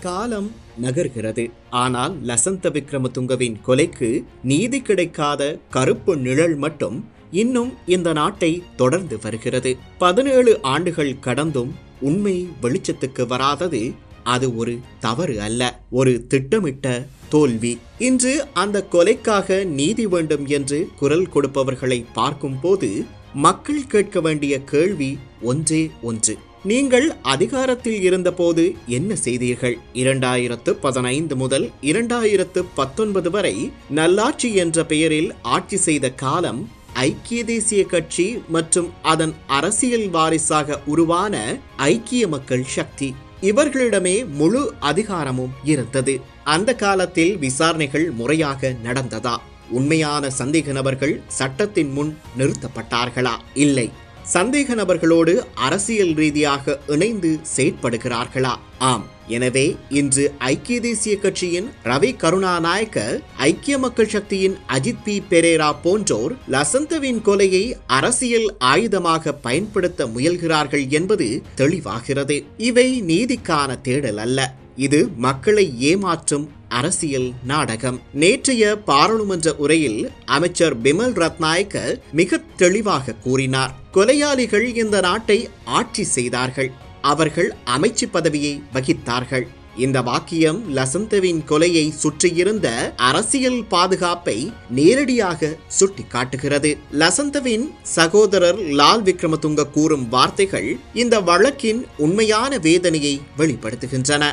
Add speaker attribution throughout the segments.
Speaker 1: காலம் நகர்கிறது. ஆனால் லசந்த விக்ரமதுங்கவின் கொலைக்கு நீதி கிடைக்காத கருப்பு நிழல் மட்டும் இன்னும் இந்த நாட்டை தொடர்ந்து வருகிறது. பதினேழு ஆண்டுகள் கடந்தும் உண்மை வெளிச்சத்துக்கு வராதது அது ஒரு தவறு அல்ல ஒரு திட்டமிட்ட தோல்வி. இன்று அந்த கொலைக்காக நீதி வேண்டும் என்று குரல் கொடுப்பவர்களை பார்க்கும்போது மக்கள் கேட்க வேண்டிய கேள்வி ஒன்றே ஒன்று. நீங்கள் அதிகாரத்தில் இருந்தபோது என்ன செய்தீர்கள்? இரண்டாயிரத்து பதினைந்து முதல் இரண்டாயிரத்து பத்தொன்பது வரை நல்லாட்சி என்ற பெயரில் ஆட்சி செய்த காலம் ஐக்கிய தேசிய கட்சி மற்றும் அதன் அரசியல் வாரிசாக உருவான ஐக்கிய மக்கள் சக்தி. இவர்களிடமே முழு அதிகாரமும் இருந்தது. அந்த காலத்தில் விசாரணைகள் முறையாக நடந்ததா? உண்மையான சந்தேக நபர்கள் சட்டத்தின் முன் நிறுத்தப்பட்டார்களா? இல்லை. சந்தேக நபர்களோடு அரசியல் ரீதியாக இணைந்து செயற்படுகிறார்களா? ஆம். எனவே இன்று ஐக்கிய தேசிய கட்சியின் ரவி கருணாநாயக்க ஐக்கிய மக்கள் சக்தியின் அஜித் பி. பெரேரா போன்றோர் லசந்தவின் கொலையை அரசியல் ஆயுதமாக பயன்படுத்த முயல்கிறார்கள் என்பது தெளிவாகிறது. இவை நீதிக்கான தேடல் அல்ல. இது மக்களை ஏமாற்றும் அரசியல் நாடகம். நேற்றைய பாராளுமன்ற உரையில் அமைச்சர் பிமல் ரத்நாயக்க மிக தெளிவாக கூறினார். கொலையாளிகள் இந்த நாட்டை ஆட்சி செய்தார்கள். அவர்கள் அமைச்சு பதவியை வகித்தார்கள். இந்த வாக்கியம் லசந்தவின் கொலையை சுற்றியிருந்த அரசியல் பாதுகாப்பை நேரடியாக சுட்டிக்காட்டுகிறது. லசந்தவின் சகோதரர் லால் விக்ரமதுங்க கூறும் வார்த்தைகள் இந்த வழக்கின் உண்மையான வேதனையை வெளிப்படுத்துகின்றன.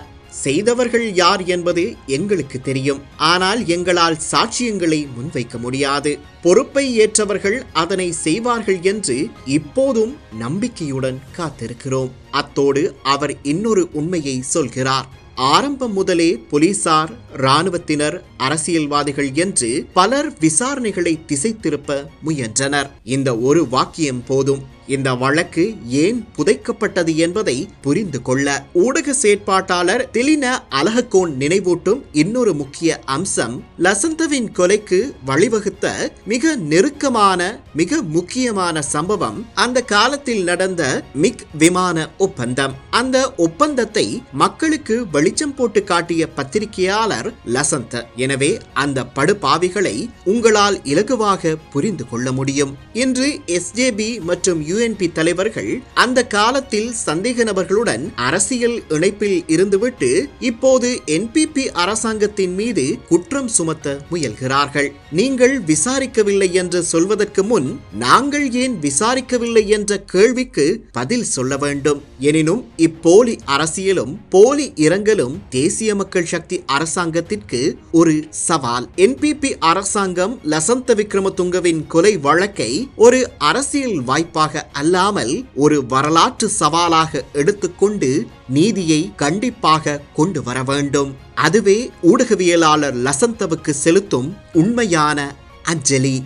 Speaker 1: செய்தவர்கள் யார் என்பது எங்களுக்கு தெரியும். ஆனால் எங்களால் சாட்சியங்களை முன்வைக்க முடியாது. பொறுப்பை ஏற்றவர்கள் அதனை செய்வார்கள் என்று இப்போதும் நம்பிக்கையுடன் காத்திருக்கிறோம். அத்தோடு அவர் இன்னொரு உண்மையை சொல்கிறார். ஆரம்பம் முதலே போலீசார் இராணுவத்தினர் அரசியல்வாதிகள் என்று பலர் விசாரணைகளை திசை திருப்ப முயன்றனர். இந்த ஒரு வாக்கியம் போதும். இந்த வழக்கு ஏன் புதைக்கப்பட்டது என்பதை புரிந்து கொள்ள. ஊடக செயற்பாட்டாளர் திலின அலஹகோன் நினைவூட்டும் இன்னொரு முக்கிய அம்சம் லசந்தவின் கொலைக்கு வழிவகுத்த மிக நெருக்கமான மிக முக்கியமான சம்பவம் அந்த காலத்தில் நடந்த மிக் விமான ஒப்பந்தம். அந்த ஒப்பந்தத்தை மக்களுக்கு வெளிச்சம் போட்டு காட்டிய பத்திரிகையாளர் லசந்த. எனவே அந்த படுபாவிகளை உங்களால் இலகுவாக புரிந்து கொள்ள முடியும். இன்று எஸ்ஜேபி மற்றும் யுஎன்பி தலைவர்கள் அந்த காலத்தில் சந்தேக நபர்களுடன் அரசியல் இணைப்பில் இருந்துவிட்டு இப்போது என்பிபி அரசாங்கத்தின் மீது குற்றம் சுமத்த முயல்கிறார்கள். நீங்கள் விசாரிக்கவில்லை என்று சொல்வதற்கு முன் நாங்கள் ஏன் விசாரிக்கவில்லை என்ற கேள்விக்கு பதில் சொல்ல வேண்டும். எனினும் இப்போலி அரசியலும் போலி இரங்கலும் தேசிய மக்கள் சக்தி அரசாங்கத்திற்கு ஒரு சவால். என்பிபி அரசாங்கம் லசந்த விக்ரமதுங்கவின் கொலை வழக்கை ஒரு அரசியல் வாய்ப்பாக அல்லாமல் ஒரு வரலாற்று சவாலாக எடுத்துக்கொண்டு நீதியை கண்டிப்பாக கொண்டு வர வேண்டும். அதுவே ஊடகவியலாளர் லசந்தவுக்கு செலுத்தும் உண்மையான அஞ்சலி.